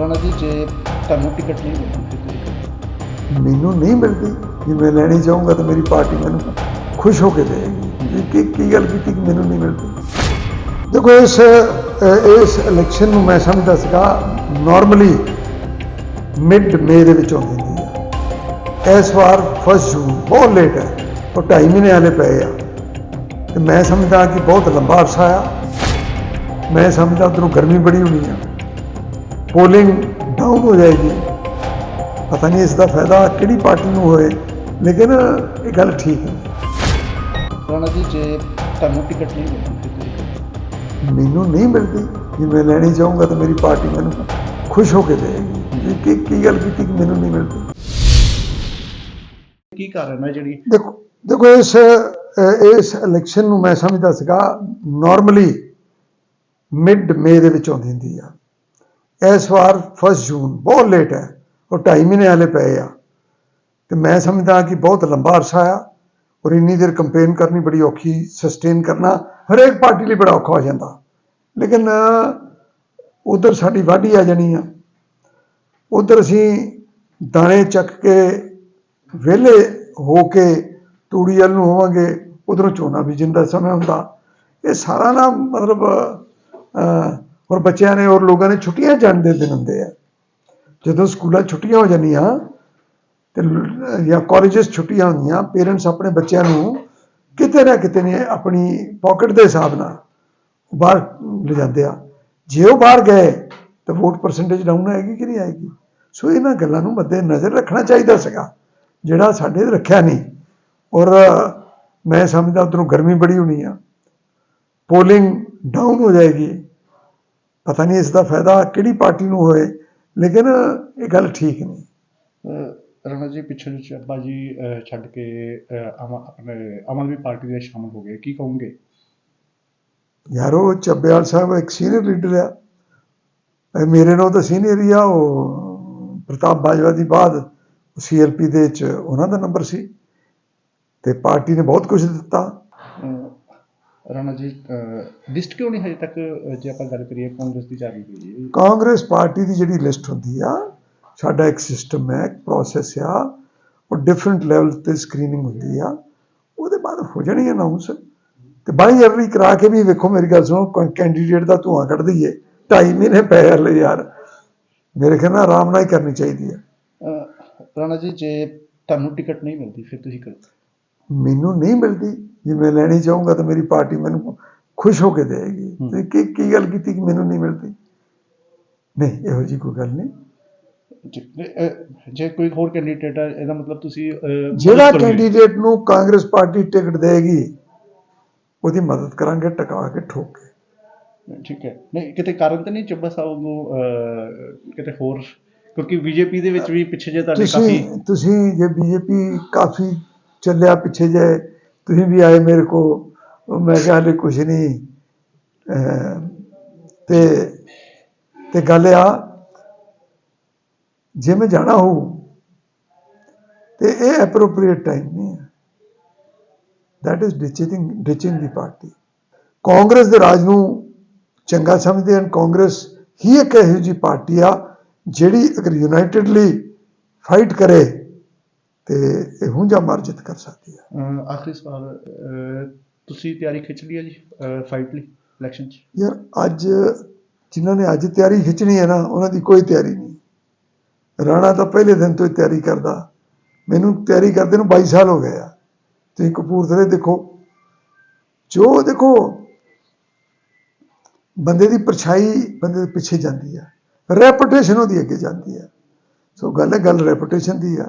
ਰਾਣਾ ਜੀ ਜੇ ਤੁਹਾਨੂੰ ਟਿਕਟ ਨਹੀਂ ਮਿਲਦੀ। ਮੈਨੂੰ ਨਹੀਂ ਮਿਲਦੀ। ਜੇ ਮੈਂ ਲੈਣੀ ਚਾਹੂੰਗਾ ਤਾਂ ਮੇਰੀ ਪਾਰਟੀ ਮੈਨੂੰ ਖੁਸ਼ ਹੋ ਕੇ ਦੇਗੀ ਕੀ ਕੀ ਗੱਲ ਕੀਤੀ ਕਿ ਮੈਨੂੰ ਨਹੀਂ ਮਿਲਦੀ? ਦੇਖੋ ਇਸ ਇਸ ਇਲੈਕਸ਼ਨ ਨੂੰ ਮੈਂ ਸਮਝਦਾ ਸੀਗਾ ਨਾਰਮਲੀ ਮਿਡ ਮੇ ਦੇ ਵਿੱਚ ਆਉਂਦੀ ਹੁੰਦੀ ਹੈ ਇਸ ਵਾਰ ਫਸਟ ਜੂਨ ਬਹੁਤ ਲੇਟ ਹੈ ਉਹ ਢਾਈ ਮਹੀਨੇ ਹਾਲੇ ਪਏ ਆ। ਤੇ ਮੈਂ ਸਮਝਦਾ ਕਿ ਬਹੁਤ ਲੰਬਾ ਅਰਸਾ ਆ। ਮੈਂ ਸਮਝਦਾ ਉਧਰੋਂ ਗਰਮੀ ਬੜੀ ਹੋਣੀ ਆ। ਪੋਲਿੰਗ ਡਾਊਨ ਹੋ ਜਾਏਗੀ। ਪਤਾ ਨਹੀਂ ਇਸ ਦਾ ਫਾਇਦਾ ਕਿਹੜੀ ਪਾਰਟੀ ਨੂੰ ਹੋਏ ਲੇਕਿਨ ਇਹ ਗੱਲ ਠੀਕ ਹੈ। ਰਾਣਾ ਜੀ ਜੇ ਤੁਹਾਨੂੰ ਟਿਕਟ ਨਹੀਂ ਮਿਲਦੀ। ਮੈਨੂੰ ਨਹੀਂ ਮਿਲਦੀ। ਜੇ ਮੈਂ ਲੈਣੀ ਚਾਹੂੰਗਾ ਤਾਂ ਮੇਰੀ ਪਾਰਟੀ ਮੈਨੂੰ ਖੁਸ਼ ਹੋ ਕੇ ਦੇਗੀ ਕੀ ਕੀ ਗੱਲ ਕੀਤੀ ਕਿ ਮੈਨੂੰ ਨਹੀਂ ਮਿਲਦੀ? ਕੀ ਕਾਰਨ ਹੈ ਜਿਹੜੀ ਦੇਖੋ ਦੇਖੋ ਇਸ ਇਸ ਇਲੈਕਸ਼ਨ ਨੂੰ ਮੈਂ ਸਮਝਦਾ ਸੀਗਾ ਨਾਰਮਲੀ ਮਿਡ ਮੇ ਦੇ ਵਿੱਚ ਆਉਂਦੀ ਹੁੰਦੀ ਆ। ਇਸ ਵਾਰ ਫਸਟ ਜੂਨ, ਬਹੁਤ ਲੇਟ ਹੈ। ਉਹ ਢਾਈ ਮਹੀਨੇ ਹਾਲੇ ਪਏ ਆ। ਤੇ ਮੈਂ ਸਮਝਦਾ ਕਿ ਬਹੁਤ ਲੰਬਾ ਅਰਸਾ ਆ ਔਰ ਇੰਨੀ ਦੇਰ ਕੰਪੇਨ ਕਰਨੀ ਬੜੀ ਔਖੀ ਸਸਟੇਨ ਕਰਨਾ ਹਰੇਕ ਪਾਰਟੀ ਲਈ ਬੜਾ ਔਖਾ ਹੋ ਜਾਂਦਾ। ਲੇਕਿਨ ਉਧਰ ਸਾਡੀ ਵਾਢੀ ਆ ਜਾਣੀ ਆ। ਉਧਰ ਅਸੀਂ ਦਾਣੇ ਚੱਕ ਕੇ ਵਿਹਲੇ ਹੋ ਕੇ ਤੂੜੀ ਵੱਲ ਨੂੰ ਹੋਵਾਂਗੇ, ਉਧਰੋਂ ਝੋਨਾ ਬੀਜਣ ਦਾ ਸਮਾਂ ਹੁੰਦਾ। ਇਹ ਸਾਰਾ ਨਾ ਮਤਲਬ ਔਰ ਬੱਚਿਆਂ ਨੇ ਔਰ ਲੋਕਾਂ ਨੇ ਛੁੱਟੀਆਂ ਜਾਣ ਦੇ ਦਿਨ ਹੁੰਦੇ ਆ। ਜਦੋਂ ਸਕੂਲਾਂ ਛੁੱਟੀਆਂ ਹੋ ਜਾਂਦੀਆਂ ਤੇ ਜਾਂ ਕਾਲਜਸ ਛੁੱਟੀਆਂ ਹੁੰਦੀਆਂ ਪੇਰੈਂਟਸ ਆਪਣੇ ਬੱਚਿਆਂ ਨੂੰ ਕਿਤੇ ਨਾ ਕਿਤੇ ਨੇ ਆਪਣੀ ਪਾਕਟ ਦੇ ਹਿਸਾਬ ਨਾਲ ਬਾਹਰ ਲਿਜਾਂਦੇ ਆ। ਜੇ ਉਹ ਬਾਹਰ ਗਏ ਤਾਂ ਵੋਟ ਪਰਸੈਂਟੇਜ ਡਾਊਨ ਆਏਗੀ ਕਿ ਨਹੀਂ ਆਏਗੀ? ਸੋ ਇਹਨਾਂ ਗੱਲਾਂ ਨੂੰ ਮੱਦੇ ਨਜ਼ਰ ਰੱਖਣਾ ਚਾਹੀਦਾ ਸੀਗਾ, ਜਿਹੜਾ ਸਾਡੇ ਰੱਖਿਆ ਨਹੀਂ। ਔਰ ਮੈਂ ਸਮਝਦਾ ਉਧਰੋਂ ਗਰਮੀ ਬੜੀ ਹੋਣੀ ਆ। ਪੋਲਿੰਗ ਡਾਊਨ ਹੋ ਜਾਏਗੀ। ਪਤਾ ਨਹੀਂ ਇਸ ਦਾ ਫਾਇਦਾ ਕਿਹੜੀ ਪਾਰਟੀ ਨੂੰ ਹੋਏ ਲੇਕਿਨ ਇਹ ਗੱਲ ਠੀਕ ਨਹੀਂ। ਰਾਣਾ ਜੀ ਪਿੱਛੇ ਜਿਹੇ ਚੱਬਾ ਜੀ ਛੱਡ ਕੇ ਆਮ ਆਦਮੀ ਪਾਰਟੀ ਦੇ ਸ਼ਾਮਲ ਹੋ ਗਏ ਕੀ ਕਹੋਗੇ? ਯਾਰੋ ਚੱਬੇਵਾਲ ਸਾਹਿਬ ਇੱਕ ਸੀਨੀਅਰ ਲੀਡਰ ਆ। ਮੇਰੇ ਨਾਲ ਤਾਂ ਸੀਨੀਅਰ ਹੀ ਆ ਉਹ ਪ੍ਰਤਾਪ ਬਾਜਵਾ ਦੀ ਬਾਅਦ ਸੀਐਲਪੀ ਦੇ ਚ ਉਹਨਾਂ ਦਾ ਨੰਬਰ ਸੀ। ਤੇ ਪਾਰਟੀ ਨੇ ਬਹੁਤ ਕੁਝ ਦਿੱਤਾ। ਰਾਣਾ ਜੀ ਲਿਸਟ ਕਿਉਂ ਨਹੀਂ ਹਜੇ ਤੱਕ ਜੇ ਆਪਾਂ ਗੱਲ ਕਰੀਏ ਕਾਂਗਰਸ ਦੀ ਜਾਰੀ ਹੋਈ ਕਾਂਗਰਸ ਪਾਰਟੀ ਦੀ ਜਿਹੜੀ ਲਿਸਟ ਹੁੰਦੀ ਆ ਸਾਡਾ ਇੱਕ ਸਿਸਟਮ ਹੈ ਇੱਕ ਪ੍ਰੋਸੈਸ ਆ ਉਹ ਡਿਫਰੈਂਟ ਲੈਵਲ ਤੇ ਸਕਰੀਨਿੰਗ ਹੁੰਦੀ ਆ। ਉਹਦੇ ਬਾਅਦ ਹੋ ਜਾਣੀ ਅਨਾਉਂਸ ਤੇ ਬਾਈ ਅਰਲੀ ਕਰਾ ਕੇ ਵੀ ਵੇਖੋ ਮੇਰੀ ਗੱਲ ਸੁਣੋ ਕੈਂਡੀਡੇਟ ਦਾ ਧੂਆਂ ਕੱਢ ਦਈਏ। ਢਾਈ ਮਹੀਨੇ ਪਏ ਹਲੇ ਯਾਰ। ਮੇਰੇ ਖਿਆਲ ਨਾਲ ਆਰਾਮ ਨਾਲ ਹੀ ਕਰਨੀ ਚਾਹੀਦੀ ਹੈ ਅਹ ਰਾਣਾ ਜੀ ਜੇ ਤੁਹਾਨੂੰ ਟਿਕਟ ਨਹੀਂ ਮਿਲਦੀ ਫਿਰ ਤੁਸੀਂ ਕਰੋ। ਮੈਨੂੰ ਨਹੀਂ ਮਿਲਦੀ। ਜੇ ਮੈਂ ਲੈਣੀ ਚਾਹੂੰਗਾ ਤਾਂ ਮੇਰੀ ਪਾਰਟੀ ਮੈਨੂੰ ਖੁਸ਼ ਹੋ ਕੇ ਦੇਗੀ। ਤੇ ਕੀ ਕੀ ਗੱਲ ਕੀਤੀ ਕਿ ਮੈਨੂੰ ਨਹੀਂ ਮਿਲਦੀ? ਨਹੀਂ ਇਹੋ ਜੀ ਕੋਈ ਗੱਲ ਨਹੀਂ। ਜੇ- ਕੋਈ ਹੋਰ ਕੈਂਡੀਡੇਟ ਹੈ ਇਹਦਾ ਮਤਲਬ ਤੁਸੀਂ ਜਿਹੜਾ। ਕੈਂਡੀਡੇਟ ਨੂੰ ਕਾਂਗਰਸ ਪਾਰਟੀ ਟਿਕਟ ਦੇਗੀ ਉਹਦੀ ਮਦਦ ਕਰਾਂਗੇ ਟਿਕਾ ਕੇ ਠੋਕ ਕੇ। ਠੀਕ ਹੈ। ਨਹੀਂ ਕਿਤੇ ਕਾਰਨ ਤਾਂ ਨਹੀਂ ਚੱਬਾ ਸਾਹਿਬ ਨੂੰ ਕਿਤੇ ਹੋਰ? ਕਿਉਂਕਿ ਬੀਜੇਪੀ ਦੇ ਵਿੱਚ ਵੀ ਪਿੱਛੇ ਜੇ ਤੁਹਾਡੇ ਕਾਫੀ ਤੁਸੀਂ ਜੇ ਬੀਜੇਪੀ ਕਾਫੀ ਚੱਲਿਆ ਪਿੱਛੇ ਜੇ, ਤੁਸੀਂ ਵੀ ਆਏ ਮੇਰੇ ਕੋ ਉਹ ਮੈਂ ਕਿਹਾ ਹਲੇ ਕੁਝ ਨਹੀਂ ਤੇ ਤੇ ਗੱਲ ਆ, ਜੇ ਮੈਂ ਜਾਣਾ ਹੋ ਤੇ ਇਹ ਐਪਰੋਪ੍ਰੀਏਟ ਟਾਈਮ ਨਹੀਂ ਹੈ। That ਇਜ਼ ditching ਡਿਚਿੰਗ ਦੀ ਪਾਰਟੀ ਕਾਂਗਰਸ ਦੇ ਰਾਜ ਨੂੰ ਚੰਗਾ ਸਮਝਦੇ ਹਨ। ਕਾਂਗਰਸ ਹੀ ਇੱਕ ਇਹੋ ਜਿਹੀ ਪਾਰਟੀ ਆ, ਜਿਹੜੀ ਅਗਰ ਯੂਨਾਈਟਿਡਲੀ ਫਾਈਟ ਕਰੇ ਤੇ ਇਹ ਹੁੰਜਾ ਮਾਰਜਿਤ ਕਰ ਸਕਦੀ ਹੈ। ਆਖਰੀ ਸਵਾਲ ਤੁਸੀਂ ਤਿਆਰੀ ਖਿੱਚ ਲਈ ਹੈ ਜੀ ਫਾਈਟ ਲਈ ਇਲੈਕਸ਼ਨ 'ਚ? ਯਾਰ ਅੱਜ ਜਿਨ੍ਹਾਂ ਨੇ ਅੱਜ ਤਿਆਰੀ ਖਿੱਚਣੀ ਹੈ ਨਾ ਉਹਨਾਂ ਦੀ ਕੋਈ ਤਿਆਰੀ ਨਹੀਂ। ਰਾਣਾ ਤਾਂ ਪਹਿਲੇ ਦਿਨ ਤੋਂ ਹੀ ਤਿਆਰੀ ਕਰਦਾ। ਮੈਨੂੰ ਤਿਆਰੀ ਕਰਦੇ ਨੂੰ 22 ਸਾਲ ਹੋ ਗਏ ਆ। ਤੁਸੀਂ ਕਪੂਰਥਲੇ ਦੇਖੋ ਜੋ ਦੇਖੋ ਬੰਦੇ ਦੀ ਪਰਛਾਈ ਬੰਦੇ ਦੇ ਪਿੱਛੇ ਜਾਂਦੀ ਹੈ। ਰੈਪੂਟੇਸ਼ਨ ਉਹਦੀ ਅੱਗੇ ਜਾਂਦੀ ਹੈ। ਸੋ ਗੱਲ ਹੈ ਗੱਲ ਰੈਪੂਟੇਸ਼ਨ ਦੀ ਆ